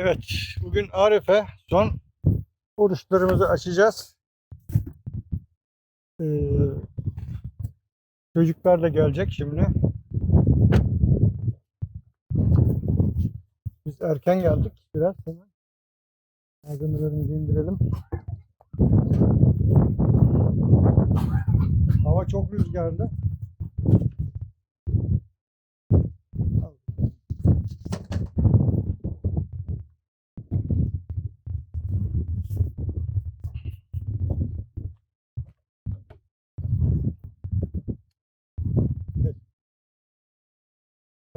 Evet, bugün Arife son oruçlarımızı açacağız. Ee, çocuklar da gelecek şimdi. Biz erken geldik biraz hemen. Malzemelerimizi indirelim. Hava çok rüzgarlı.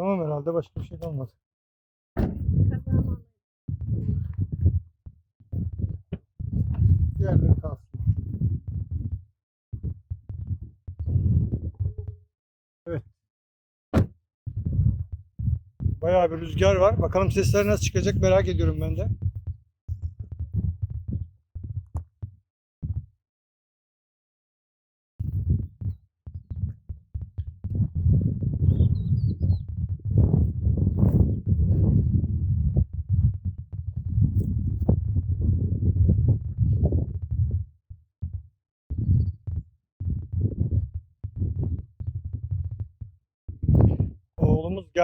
Tamam herhalde başka bir şey kalmadı. Diğerleri kalsın. Evet. Bayağı bir rüzgar var. Bakalım sesler nasıl çıkacak merak ediyorum ben de.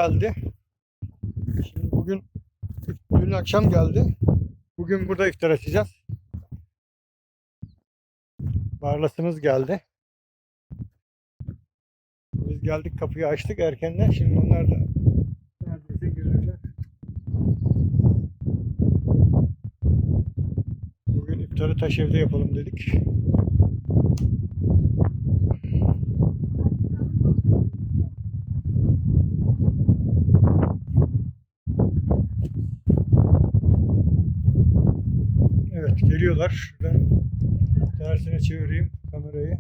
Geldi. Şimdi bugün dün akşam geldi. Bugün burada iftar açacağız. Barlasımız geldi. Biz geldik kapıyı açtık erkenden. Şimdi onlar da neredeyse gelirler. Bugün iftarı taş evde yapalım dedik. Geliyorlar. Şuradan tersine çevireyim kamerayı.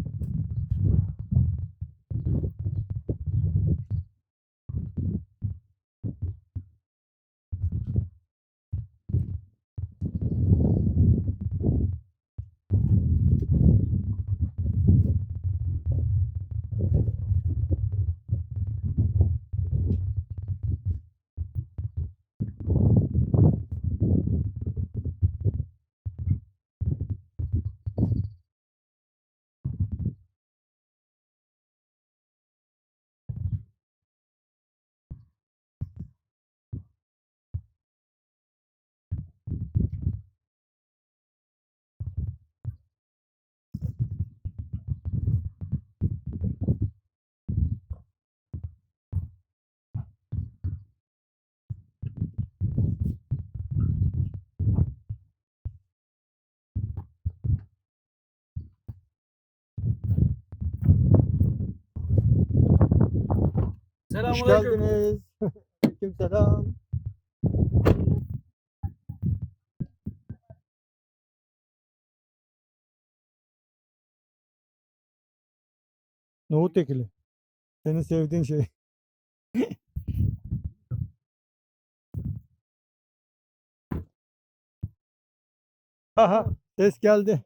Hoş Selamünaleyküm. geldiniz. Aleykümselam. Nohut ekili. Senin sevdiğin şey. Aha, ses geldi.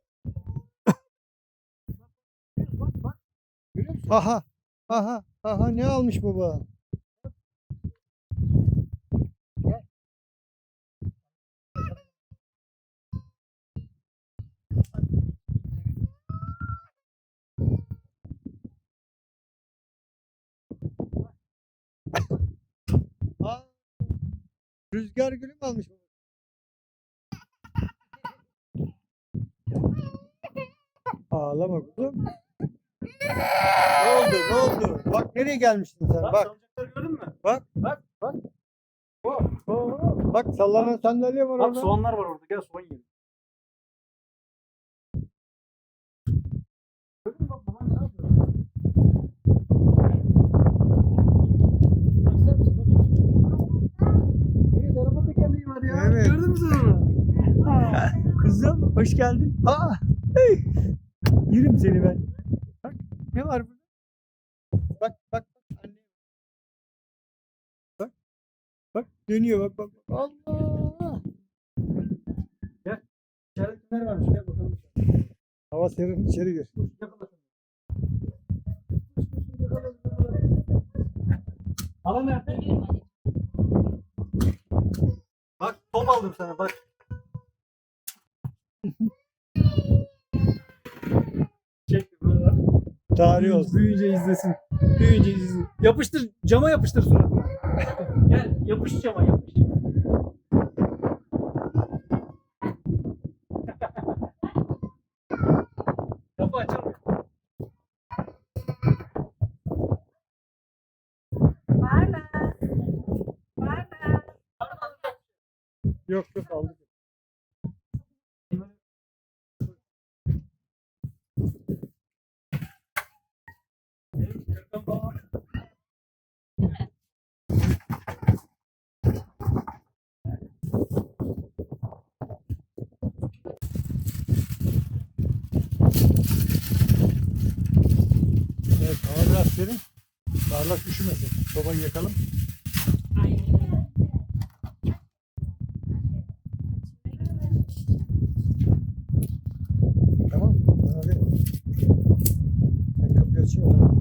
Görüyor musun? Aha, aha, aha ne almış baba? Rüzgar gülü mü almış baba? Ağlama kuzum. Ne oldu? Ne oldu? Bak nereye gelmiştin sen? Bak, Bak. salıncakları gördün mü? Bak. Bak bak. Oo, Bak sallanan sandalye var Bak orada. soğanlar var orada. Gel soğan yiyelim. Gördün mü bak babam ne yapıyor? Baksana mısın? Bak. Evet araba tekerleği var ya. Evet. Gördün mü sen onu? Kızım hoş geldin. Aa, hey. Yerim seni ben. Var burada? Bak bak bak anne. Bak. Bak dönüyor bak bak. bak. Allah. İçeride kimler varmış? Gel bakalım. Hava serin içeri gir. Hala nerede? Bak top aldım sana bak. Tarih olsun. Büyüyünce izlesin. Büyüyünce izlesin. Yapıştır. Cama yapıştır suratına. Gel yapış cama yapış. Serin. Parlak üşümesin. Sobayı yakalım. Tamam. Hadi. Ben kapıyı açıyorum.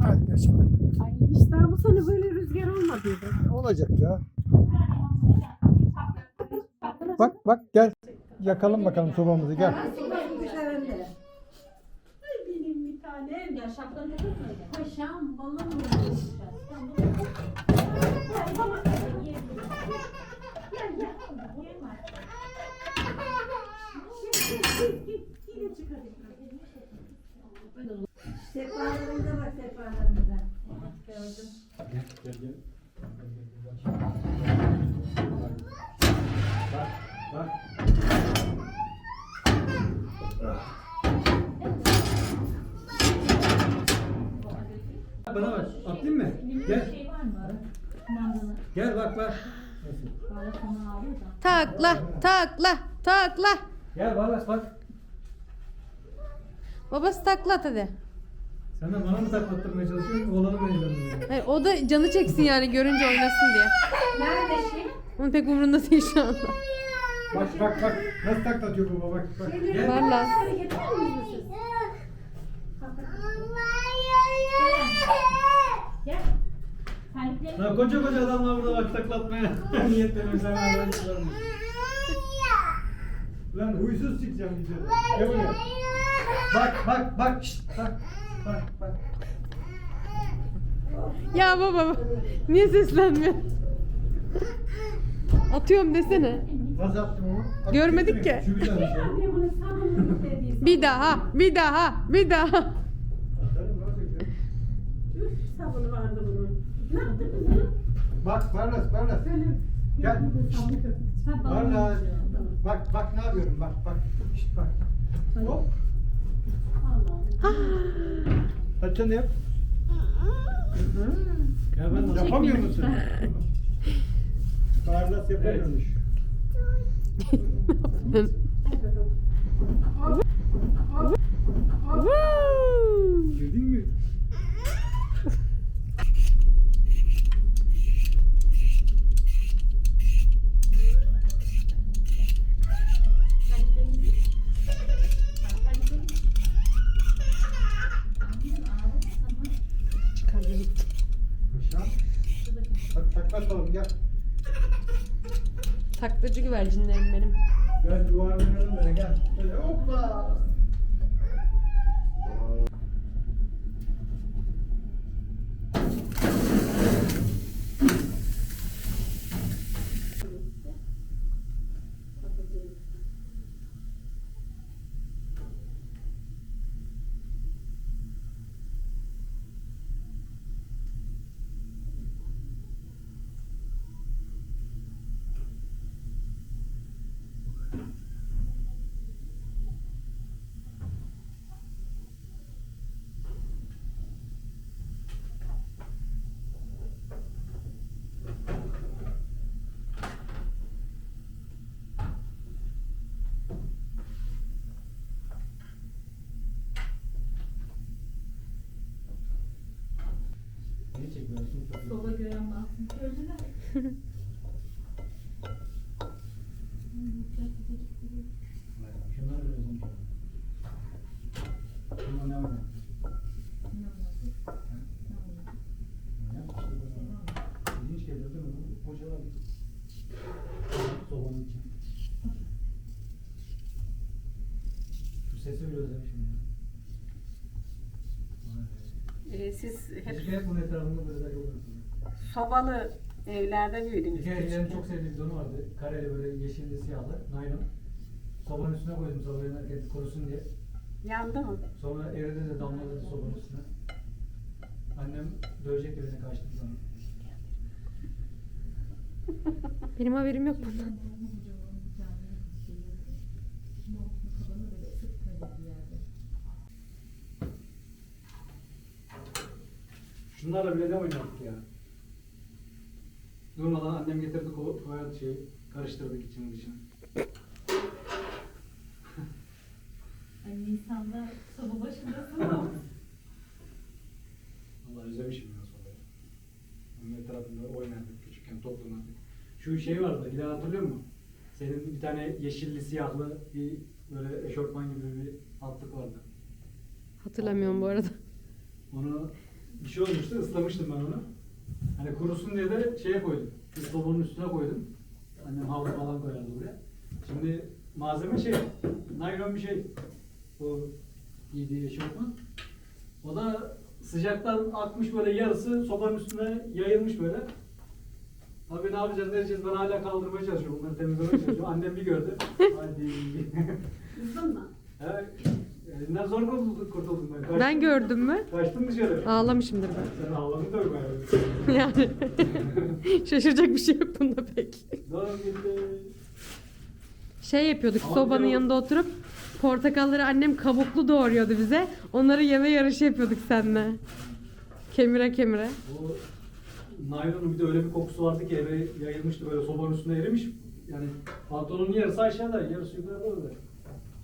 Hadi geç bakalım. Ay bu sene böyle rüzgar olmadıydı. Olacak ya. Bak bak gel. Yakalım bakalım sobamızı gel. Dışarında. Ay benim bir tanem. Ya şapkanı takır mı öyle? Paşam balım. Sefalarımıza bak sefalarımıza. Gördüm. Bak. Gel bak bak. Da. Takla, takla, takla. Gel Barlas bak. Babası takla at hadi. Sen de bana mı taklattırmaya çalışıyorsun? Oğlanı mı eğlendirmeye? Hayır, o da canı çeksin yani görünce oynasın diye. Nerede şey? Onun pek umurunda değil şu anda. Bak bak bak. Nasıl taklatıyor baba bak bak. Gel. Valla. Gel. Terlikleri Lan koca koca adamlar burada bak taklatmaya. Niyetlerim sen hala çıkarmış. Lan huysuz çıkacağım diyeceğim. Gel buraya. Bak bak bak. Şşt, bak. Bak bak. Ya baba niye seslenmiyor? Atıyorum desene. Nasıl yaptım onu? Görmedik ki. Bir şey. Bir daha, bir daha, bir daha. Sabunu vardı. Ne yaptı kızım? Bak Barlas Barlas. Gel. Barlas. Bak bak ne yapıyorum bak bak. Şşt bak. Hop. Hadi sen de yap. Ya ben Yapamıyor musun? Barlas yapamıyormuş. Woo! Girdin mi? Taklatalım gel. Taklacı güvercinlerim benim. Gel yuvarlanalım böyle gel. Böyle hopla. Niye çekmiyorsun? sola gören baksın. Gördüler. Şunlar öyle olmuş. Şunlar ne var? Ne? İşte böyle. İlginç şeyler Siz hep Biz bunun etrafında böyle takılıyoruz. sobalı evlerde büyüdünüz. Bir kere Hilal'in çok sevdiği bir donu vardı. Kareli böyle yeşilli siyahlı. Naylon. Sobanın üstüne koydum sabah yanarken korusun diye. Yandı mı? Sonra evde de damladı sobanın üstüne. Annem dövecekti beni kaçtı sonra. Benim haberim yok bundan. Şunlarla bile ne oynardık ya. Durmadan annem getirdi ko koyardı şey karıştırdık içini dışını. Hani Nisan'da soba başındasın ama Vallahi özlemişim ya sobayı. Onun etrafında oynardık küçükken toplanırdık. Şu şey vardı Hilal hatırlıyor musun? Senin bir tane yeşilli siyahlı bir böyle eşortman gibi bir altlık vardı. Hatırlamıyorum bu arada. Onu bir şey olmuştu ıslamıştım ben onu. Hani kurusun diye de şeye koydum. Sobanın üstüne koydum. Annem havlu falan koyardı buraya. Şimdi malzeme şey, naylon bir şey. Bu giydiği eşofman. O da sıcaktan akmış böyle yarısı sobanın üstüne yayılmış böyle. Tabii ne yapacağız, ne edeceğiz? Ben hala kaldırmaya çalışıyorum. Bunları temizlemeye çalışıyorum. Annem bir gördü. Hadi. Kızdın mı? evet. Elinden zor kurtuldum, kurtuldum ben. Kaçtım. Ben gördüm mü? Kaçtım dışarı. Ağlamışımdır ben. Sen ağladın tabii bayağı. Yani şaşıracak bir şey yok bunda pek. Doğru gitti. Şey yapıyorduk Ama sobanın bir yanında oturup portakalları annem kabuklu doğuruyordu bize. Onları yeme yarışı yapıyorduk seninle. Kemire kemire. O naylonun bir de öyle bir kokusu vardı ki eve yayılmıştı böyle sobanın üstüne erimiş. Yani pantolonun yarısı aşağıda, yarısı yukarıda öyle.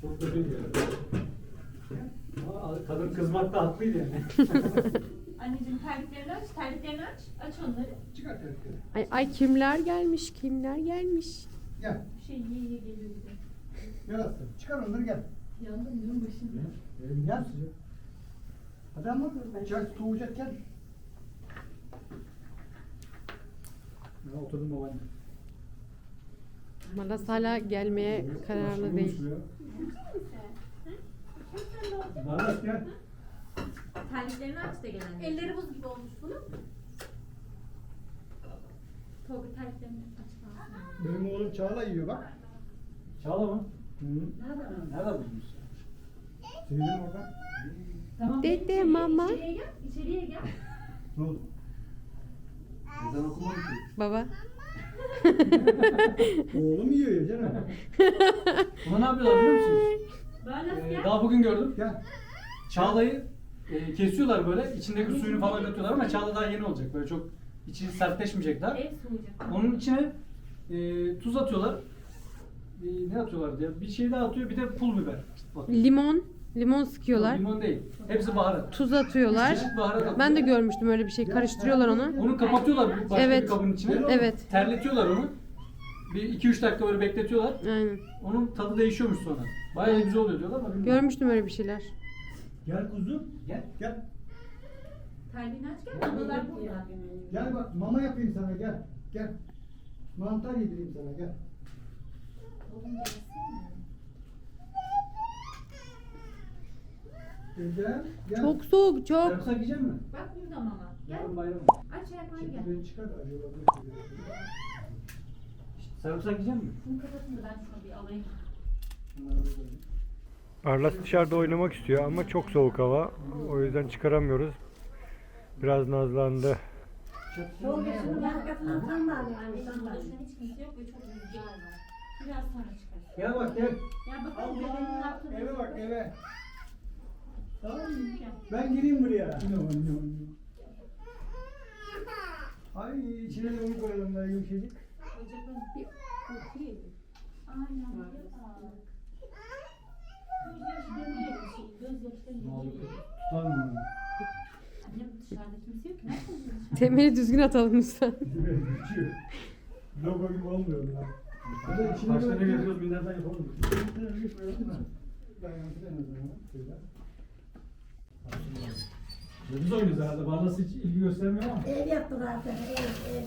Çok kötüydü yani. Ama kadın kızmakta haklıydı yani. anneciğim terliklerini aç, terliklerini aç, aç onları. Çıkar terlikleri. Ay, ay kimler gelmiş kimler gelmiş. Gel. Bir şey yiye yiye geliyor bir de. Gel aslanım. Çıkar onları gel. Yandım diyorum başında. Benim Gel. sıcak. Hadi ama çay soğuyacak gel. Ben oturdum babaanne. Malas hala gelmeye kararlı değil. Nalas gel. Terliklerini aç da anne. Elleri buz gibi olmuş bunun. Tolga terliklerini aç. Benim oğlum Çağla yiyor bak. Çağla mı? Hı. Nerede buldunuz? Sevdim orada. Tamam. Dede, içeriye- mama. İçeriye gel, içeriye gel. Ne oldu? Ezan okumadım ki. Baba. Oğlum yiyor ya canım. Buna ne yapıyorlar biliyor musunuz? Böyle Ee, gel. daha bugün gördüm. Gel. Çağla'yı e, kesiyorlar böyle. içindeki suyunu falan katıyorlar ama Çağla daha yeni olacak. Böyle çok içi sertleşmeyecek daha. Ev soğuyacak. Onun içine e, tuz atıyorlar. E, ne atıyorlar diye. Bir şey daha atıyor. Bir de pul biber. Bak. Limon. Limon sıkıyorlar. Limon değil. Hepsi baharat. Tuz atıyorlar. Çeşit baharat atıyor. Ben de görmüştüm öyle bir şey. Karıştırıyorlar onu. Onu kapatıyorlar bir başka Evet. bir kabın içine. Evet. Terletiyorlar onu. Bir 2-3 dakika böyle bekletiyorlar. Aynen. Onun tadı değişiyormuş sonra. Bayağı güzel oluyor diyorlar ama bilmiyorum. Görmüştüm öyle bir şeyler. Gel kuzum. Gel. Gel. Terliğini aç gel. Mamalar burada. Gel bak mama yapayım sana gel. Gel. Mantar yedireyim sana gel. Gel. Gel. Çok soğuk çok. Sarımsak yiyecek misin? Bak burada mama. Gel. Yarın bayram. Aç ayaklarını gel. Çekil beni çıkar acaba Sarımsak yiyecek misin? Şunu kapatın da ben şunu bir alayım. Bunları da koyayım. Arlas dışarıda oynamak istiyor ama çok soğuk hava. O yüzden çıkaramıyoruz. Biraz nazlandı. Var. Biraz sonra çıkarız. Gel bak gel. Ya bakalım bebeğin ne Allah. yaptığını. Eve bak eve. Ay, Gel. Ben gireyim buraya. No, no, no. Ay içine de onu koyalım da yumuşacık. Bacaklarını bir koklayayım. Aynen. Göz yaşlarını yemiş. Göz yaşlarını Ne oldu? yemiş. Tutar mı? Annem dışarıda kimse yok ki. Nasıl Temeli düzgün atalım lütfen. Logo gibi olmuyor ya. Başta ne getiriyoruz binlerden yapalım. Biz oynuyoruz herhalde. Barlas hiç ilgi göstermiyor ama. Ev yaptılar sana ev ev.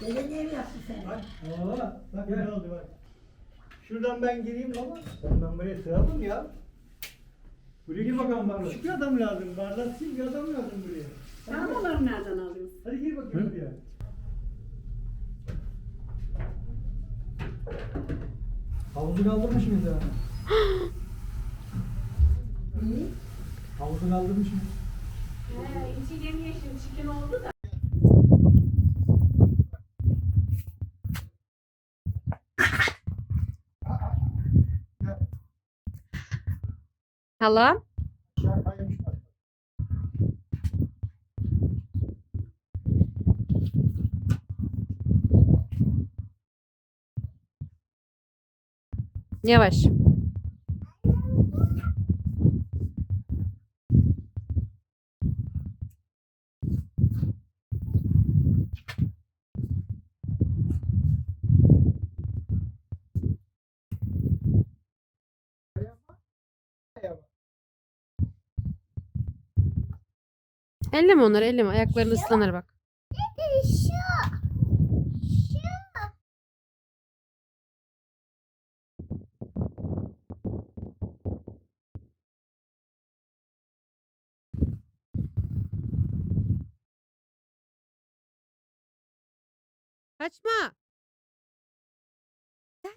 Deden ev yaptı seni. Bak. Aa, bak ne oldu bak. Şuradan ben gireyim baba. Ben, ben buraya sığamam ya. Buraya gir bakalım bardak. Küçük bir adam lazım. Bardak değil bir adam lazım buraya. Sarmaları nereden alıyorsun? Hadi gir bakayım buraya. Havuzu kaldırmış mıyız ya? Havuzu kaldırmış mı? He, içi yemyeşil çikin oldu da. Bak. Yavaş. Elleme onları elleme. Ayakların ıslanır bak. Kaçma. Gel.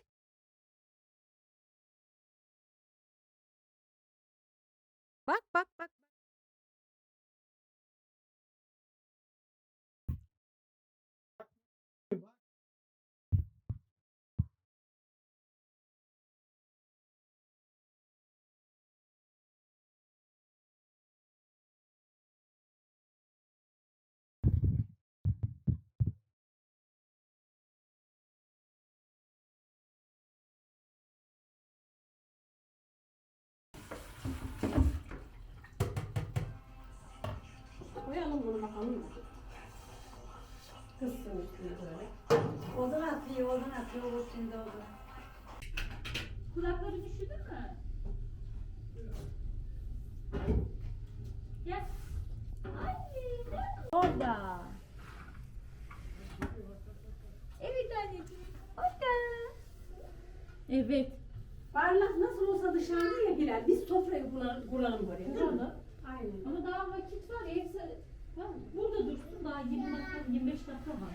Bak bak bak. Koyalım bunu bakalım mı? Kızsın üstüne böyle. Odun atıyor, odun atıyor, o şimdi odun. Kulakları üşüdü mü? Gel. Orada. Evet anneciğim. Orada. Evet. Parlak nasıl olsa dışarıda ya girer. Biz sofrayı kuralım, kuralım buraya. değil mi? Aynen. Ama daha vakit var. Evse Tamam, burada dursun. Daha 20 dakika, 25 dakika var.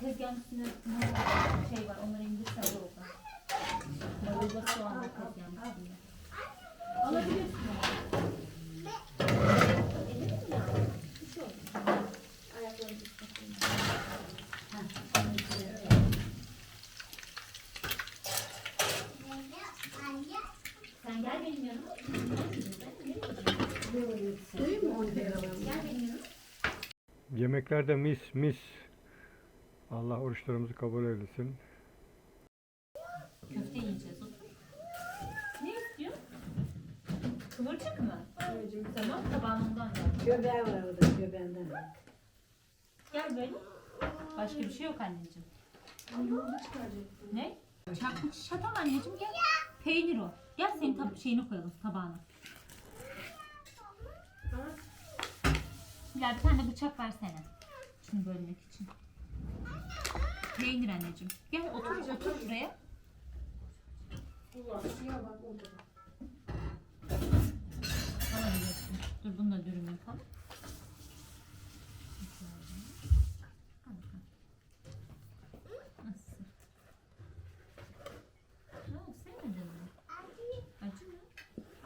Tezgahın üstüne şey var. Onları indirsen de oradan. Marulda soğan var tezgahın üstünde. Alabilirsin ama. Emin misin ya? Bir şey olmaz. Ayaklarını ıslatayım. Heh, onu içine. Sen gel benim yanıma. Gel benim yanıma. Yemeklerde mis mis. Allah oruçlarımızı kabul eylesin. Köfte yiyeceğiz otur. Ne istiyor? Kıvırcık mı? Tamam tabağımdan gel. Göbeği var orada göbeğinden. Gel böyle. Başka bir şey yok anneciğim. Ne? Çakmış şatam anneciğim gel. Peynir o. Gel senin tab şeyini koyalım tabağına. Gel bir tane bıçak versene. Şunu bölmek için. Peynir anneciğim. Gel otur otur buraya. Alabilirsin. Dur bunu da dürüm yapalım. Al bakalım. Nasıl? Ne oldu sevmedin mi? Acı mı?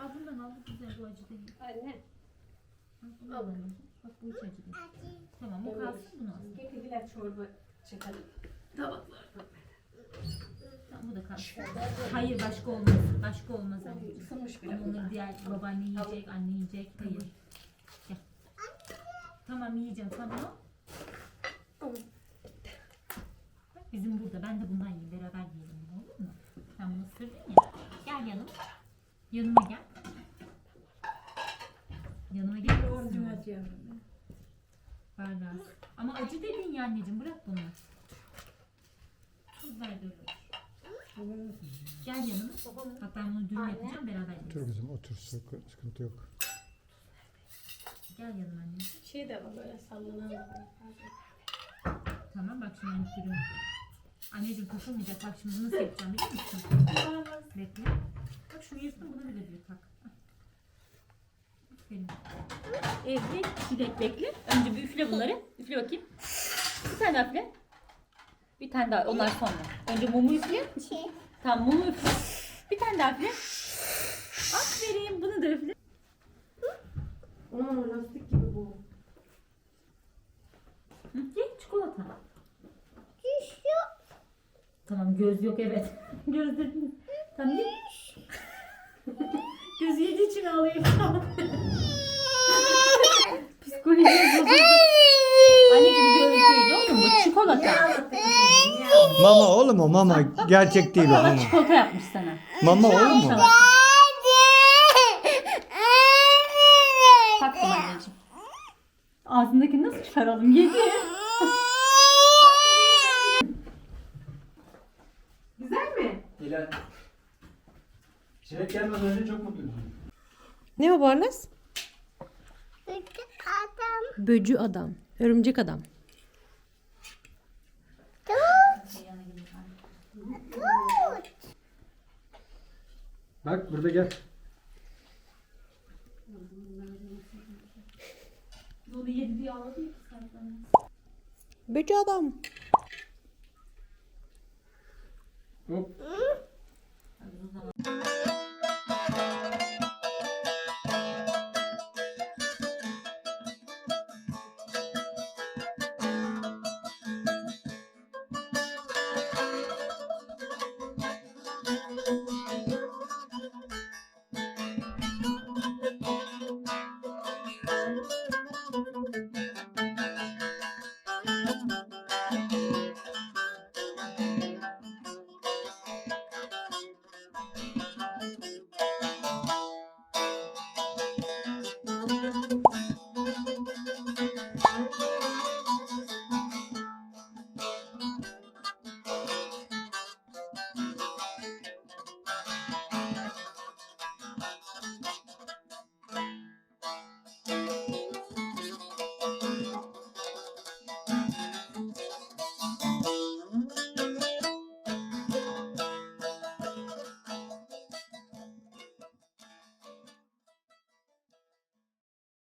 Al bundan al bu acı değil. Anne. Bunu alalım. Bak bu hiç acı değil. Tamam o kalsın bunu al. Getirdiler çorba çıkalım. Tabaklar. Tamam bu da kalsın. Hayır başka olmaz. Başka olmaz anneciğim. Isınmış bile Ama bunlar. onları diğer babaanne yiyecek, anne yiyecek. Hayır. Gel. Tamam yiyeceğim tamam. Bak bizim burada. Ben de bundan yiyeyim. Beraber yiyelim olur mu? Sen bunu ısırdın ya. Gel yanıma. Yanıma gel. Yanıma gel. Ordun atıyorum. Bardağı. Ama acı dedin ya anneciğim. Bırak bunu. Tuz ver de öyle otur. Gel yanıma. Ben bunu dürüm yapacağım. Beraber Otur yiyeceğiz. kızım otur sıkıntı yok. Gel yanıma anneciğim. Şey de var böyle sallanan. Tamam bak şimdi dürüm. Anneciğim takılmayacak. Bak şimdi nasıl yapacağım biliyor musun? Bekle. Bak şunu yırttım bunu bile diyor tak. Aferin. Evet çilek bekle. Önce bir üfle bunları. Üfle bakayım. Bir tane daha üfle. Bir tane daha onlar sonra. Önce mumu üfle. Tamam mumu üfle. Bir tane daha üfle. Aferin bunu da üfle. Aa, lastik gibi bu. Ye çikolata. Tamam göz yok evet. Gözlerin. Tamam ye. Gözü yediği için ağlıyor şu an. Psikoloji bozuldu. Anneciğim göz değil oğlum bu çikolata. Mama oğlum o mama. Gerçek değil o mama. Çikolata yapmış sana. Mama oğlum mu? Salak. Taktım anneciğim. Ağzındaki nasıl çıkaralım? Yedi. Güzel mi? Hilal. Önce çok mutluydum. Ne o Barlas? Böcü adam. Örümcek adam. Bak burada gel. Bunu yedi diye ağladı ya zaten. Böcü adam. Hop.